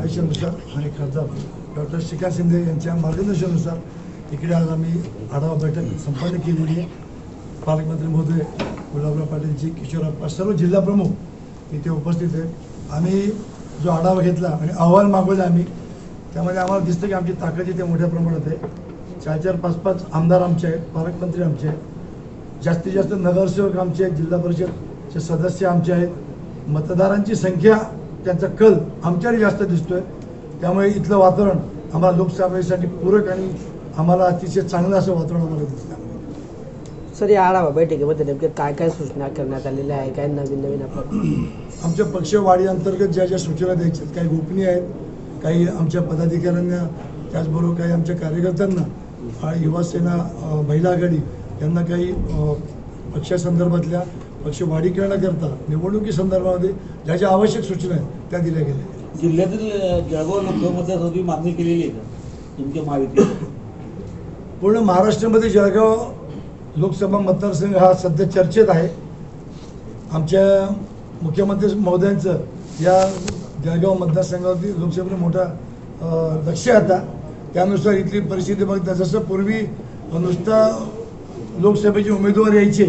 आदेशानुसार आणि खासदार डॉक्टर श्रीकांत शिंदे यांच्या मार्गदर्शनानुसार इकडे आज आम्ही आढावा बैठक संपन्न केलेली आहे पालकमंत्री महोदय गुलाबराव पाटीलजी किशोरप्पा सर्व जिल्हा प्रमुख इथे उपस्थित आहेत आम्ही जो आढावा घेतला आणि अहवाल मागवला आम्ही त्यामध्ये आम्हाला दिसतं की आमची ताकद इथे मोठ्या प्रमाणात आहे चार चार पाच पाच आमदार आमचे आहेत पालकमंत्री आमचे आहेत जास्तीत जास्त नगरसेवक आमचे आहेत जिल्हा परिषदचे सदस्य आमचे आहेत मतदारांची संख्या त्यांचा कल आमच्याकडे जास्त दिसतोय. त्यामुळे इथलं वातावरण आम्हाला लोकसभेसाठी पूरक आणि आम्हाला अतिशय चांगलं असं वातावरण आम्हाला दिसतं सर या आढावा बैठकीमध्ये नेमके काय काय सूचना करण्यात आलेल्या आहे काय नवीन नवीन आपण आमच्या पक्षवाढी अंतर्गत ज्या ज्या सूचना द्यायच्या काही गोपनीय आहेत काही आमच्या पदाधिकाऱ्यांना त्याचबरोबर काही आमच्या कार्यकर्त्यांना युवासेना महिला आघाडी यांना काही अ, पक्षासंदर्भातल्या पक्षवाढी करण्याकरता निवडणुकी संदर्भामध्ये ज्या ज्या आवश्यक सूचना आहेत त्या दिल्या गेल्या. जिल्ह्यातील जळगाव लोकसभा मतदारसंघाची मागणी केलेली आहे का? तुमच्या महायुतीत पूर्ण महाराष्ट्रामध्ये जळगाव लोकसभा मतदारसंघ हा सध्या चर्चेत आहे. आमच्या मुख्यमंत्री महोदयांचं या जळगाव मतदारसंघावरती लोकसभेला मोठा अ, लक्ष आहे आता त्यानुसार इथली परिस्थिती बघता जसं पूर्वी नुसता लोकसभेचे उमेदवार यायचे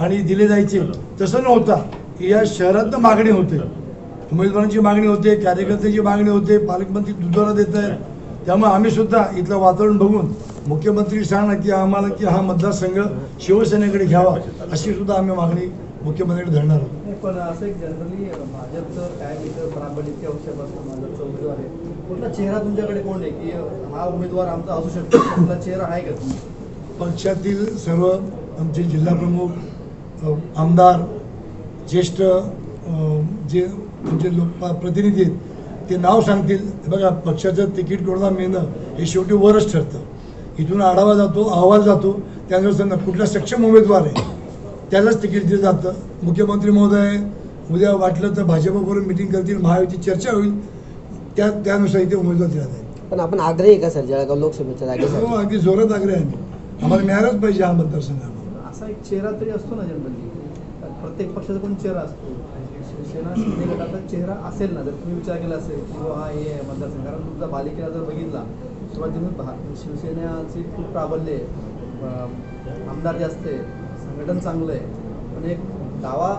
आणि दिले जायचे. तसं नव्हता. या शहरात मागणी होते. उमेदवारांची मागणी होते कार्यकर्त्यांची मागणी होते पालकमंत्री दुधाला देत आहेत. त्यामुळे आम्ही सुद्धा इथलं वातावरण बघून मुख्यमंत्री सांगणार की आम्हाला की हा मतदारसंघ शिवसेनेकडे घ्यावा अशी सुद्धा आम्ही मागणी मुख्यमंत्र्यांकडे धरणार आहोत. पण असं एक जनरली भाजपचं काय भाजपचा उमेदवार आहे? कुठला चेहरा तुमच्याकडे कोण आहे? की हा उमेदवार आमचा असू शकतो कुठला चेहरा आहे का पक्षातील सर्व आमचे जिल्हाप्रमुख अ, आमदार ज्येष्ठ जे आमचे लोक प्रतिनिधी आहेत ते नाव सांगतील. बघा पक्षाचं तिकीट कोणाला मिळणं हे शेवटी वरच ठरतं. इथून आढावा जातो अहवाल जातो. त्यानुसार कुठला सक्षम उमेदवार आहे त्यालाच तिकीट दिलं जातं. मुख्यमंत्री महोदय उद्या वाटलं तर भाजपबरोबर मिटिंग करतील महायुती चर्चा होईल. त्या त्यानुसार इथे उमेदवार दिला जाईल. पण आपण आग्रही का सर जळगाव लोकसभेच्या हो, जागेसाठी अगदी जोरात आग्रह आहे. आम्ही. आम्हाला मिळालाच पाहिजे हा मतदारसंघ. असा एक चेहरा तरी असतो ना जनरली. प्रत्येक पक्षाचा पण चेहरा असतो. शिवसेना शिंदे गटाचा चेहरा असेल ना जर तुम्ही विचार केला असेल की हो हा हे आहे मतदारसंघ. कारण तुमचा बालिकेला जर बघितला सुरुवातीला भा शिवसेनेचे खूप प्राबल्य आहे. आमदार जास्त आहे संघटन चांगलं आहे. पण एक दावा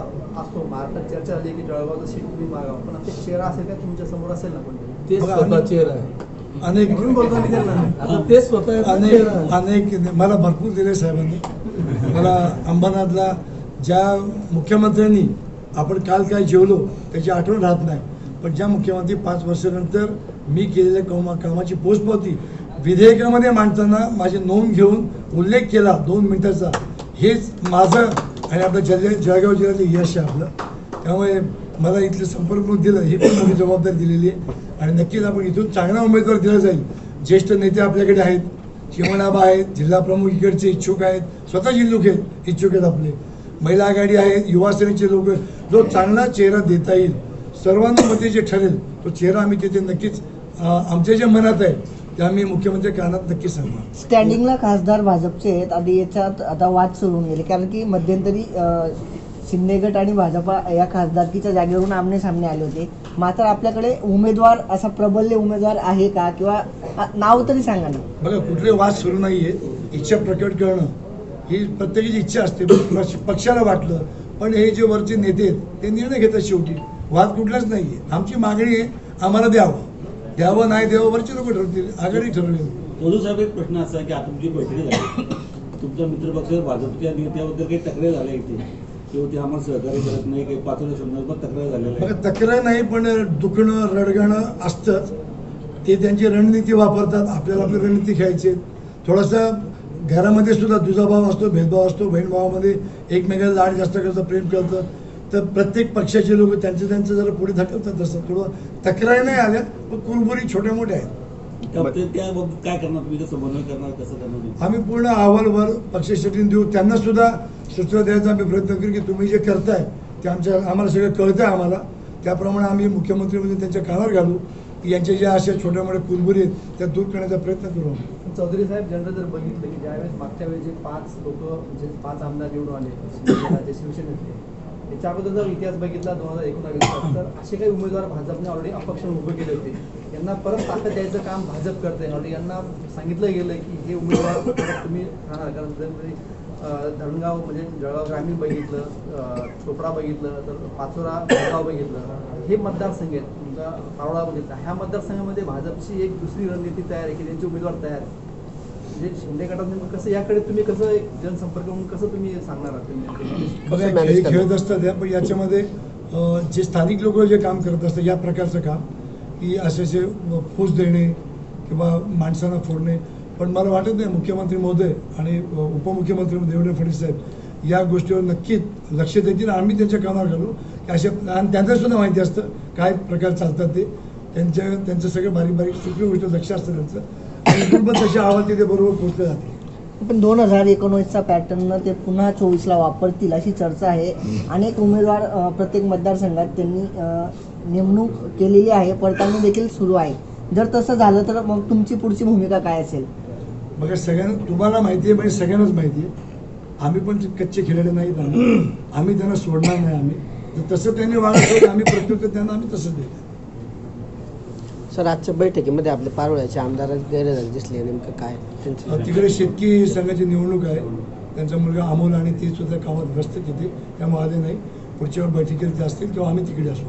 असतो महाराष्ट्रात चर्चा झाली की जळगावचं सीट तुम्ही मागावं. पण एक चेहरा असेल का तुमच्यासमोर असेल ना कोणतरी ते चेहरा आहे. अनेक म्हणून बोलतो मी त्यांना. आता ते स्वतः चेहरा अनेक. अनेक मला भरपूर दिले साहेबांनी. मला अंबरनाथला ज्या मुख्यमंत्र्यांनी आपण काल काय जेवलो त्याची आठवण राहत नाही. पण ज्या मुख्यमंत्री पाच वर्षानंतर मी केलेल्या कामा कामाची पोचपावती विधेयकामध्ये मांडताना माझी नोंद घेऊन उल्लेख केला दोन मिनिटाचा. हेच माझं आणि आपलं जल जळगाव जिल्ह्यातलं यश आहे आपलं. त्यामुळे मला इथलं संपर्क दिलं ही पण मोठी जबाबदारी दिलेली आहे. आणि नक्कीच आपण इथून चांगला उमेदवार दिला जाईल. ज्येष्ठ नेते आपल्याकडे आहेत. चिमणाबा आहेत जिल्हा प्रमुख इकडचे इच्छुक आहेत स्वतःचे लोक आहेत इच्छुक आहेत आपले. महिला आघाडी आहेत युवासेनेचे लोक आहेत. जो चांगला चेहरा देता येईल सर्वांमध्ये जे ठरेल तो चेहरा आम्ही तिथे नक्कीच आमच्या जे मनात आहे ते आम्ही मुख्यमंत्री कानात नक्कीच सांगणार स्टँडिंगला खासदार भाजपचे आहेत आणि याच्यात आता वाद सुरू होऊन गेले कारण की मध्यंतरी अ, शिंदे गट आणि भाजपा या खासदारकीच्या जागेवरून आमने सामने आले होते. मात्र आपल्याकडे उमेदवार असा प्रबल्य उमेदवार आहे का? किंवा नाव तरी सांगा ना. बघा कुठले वाद सुरू नाही आहेत इच्छा प्रकट करणं ही प्रत्येकाची इच्छा असते. पक्ष- पक्षाला वाटलं पण हे जे वरचे नेते आहेत ते निर्णय घेतात शेवटी. वाद कुठलाच नाही आहे आमची मागणी आहे आम्हाला द्यावं. द्यावं नाही द्यावं वरचे लोक ठरवतील आघाडी ठरवेल. मोदू साहेब एक प्रश्न असा आहे की आता तुमची बैठकी झाली. तुमचा मित्रपक्ष भाजपच्या नेत्याबद्दल काही तक्रार झाल्या इथे. किंवा ते आम्हाला सहकार्य करत नाही काही संदर्भात तक्रार बघा आहे. तक्रार नाही पण दुखणं रडगाणं असतंच. ते त्यांची रणनीती वापरतात आपल्याला आपली रणनीती खेळायची. थोडासा घरामध्ये सुद्धा दुजाभाव असतो भेदभाव असतो बहीण भावामध्ये एकमेकाला लाड जास्त करतं प्रेम करतं. तर प्रत्येक पक्षाचे लोक त्यांचं त्यांचं जरा पुढे धकलतात तसं. थोडं तक्रारी नाही आल्या पण कुरबुरी छोट्या मोठ्या आहेत. त्या त्या बाबतीत काय करणार तुम्ही? ते समन्वय करणार कसं करणार तुम्ही? आम्ही पूर्ण अहवालवर पक्षासाठी देऊ. त्यांना सुद्धा सूचना द्यायचा आम्ही प्रयत्न करू की तुम्ही जे करताय ते आमच्या आम्हाला सगळं कळतं आहे आम्हाला. त्याप्रमाणे आम्ही मुख्यमंत्री म्हणजे त्यांच्या कानावर घालू. की यांच्या ज्या अशा छोट्या मोठ्या कुरबुरी आहेत त्या दूर करण्याचा प्रयत्न करू आम्ही. चौधरी साहेब जनरल जर बघितलं की ज्यावेळेस मागच्या वेळेस जे पाच लोक म्हणजे पाच आमदार निवडून आले जे शिवसेनेतले त्याच्या अगोदर जर इतिहास बघितला दोन हजार एकोणावीस तर असे काही उमेदवार भाजपने ऑलरेडी अपक्ष उभे केले होते. यांना परत ताकद द्यायचं काम भाजप करते ऑलरेडी यांना सांगितलं गेलं की हे उमेदवार तुम्ही राहणार. कारण जर धरणगाव म्हणजे जळगाव ग्रामीण बघितलं चोपडा बघितलं तर पाचोरा जळगाव बघितलं. हे मतदारसंघ आहेत. तुमचा पारोळा बघितला. ह्या मतदारसंघामध्ये भाजपची एक दुसरी रणनीती तयार आहे की त्यांचे उमेदवार तयार आहेत. म्हणजे शिंदे गटात कसं याकडे तुम्ही कसं एक जनसंपर्क म्हणून कसं तुम्ही सांगणार आहात? तुम्ही करणार? खेळत असतात पण याच्यामध्ये जे स्थानिक लोक जे काम करत असतात या प्रकारचं काम की असे असे फूस देणे किंवा माणसांना फोडणे पण मला वाटत नाही मुख्यमंत्री महोदय आणि उपमुख्यमंत्री देवेंद्र फडणवीस साहेब या गोष्टीवर नक्कीच लक्ष देतील. आम्ही त्यांच्या कामावर घालू की असे आणि त्यांना सुद्धा माहिती असतं काय प्रकार चालतात ते. त्यांच्या त्यांचं सगळं बारीक बारीक सूक्ष्म गोष्ट लक्ष असतं त्यांचं. आणि पण तसे आवाज तिथे बरोबर पोहोचले जाते. पण दोन हजार एकोणीसचा पॅटर्न ते पुन्हा चोवीसला वापरतील अशी चर्चा आहे. अनेक उमेदवार प्रत्येक मतदारसंघात त्यांनी नेमणूक केलेली आहे. पडताळणी देखील सुरू आहे. जर तसं झालं तर मग तुमची पुढची भूमिका काय असेल? बघा सगळ्यांना तुम्हाला माहिती आहे म्हणजे सगळ्यांनाच माहिती आहे. आम्ही पण कच्चे खेळाडे नाहीत आम्ही. आम्ही त्यांना सोडणार नाही आम्ही. तर तसं त्यांनी वागत आम्ही प्रत्युत्तर त्यांना आम्ही तसं देतो. सर आजच्या बैठकीमध्ये आपले पारोळ्याचे आमदार गैरहजर दिसले नेमकं काय तिकडे शेतकी संघाची निवडणूक आहे. त्यांचा मुलगा अमोल आणि ते सुद्धा कामात व्यस्त तिथे त्यामुळे आले नाही. पुढच्या वेळ बैठकीला ते असतील किंवा आम्ही तिकडे असू.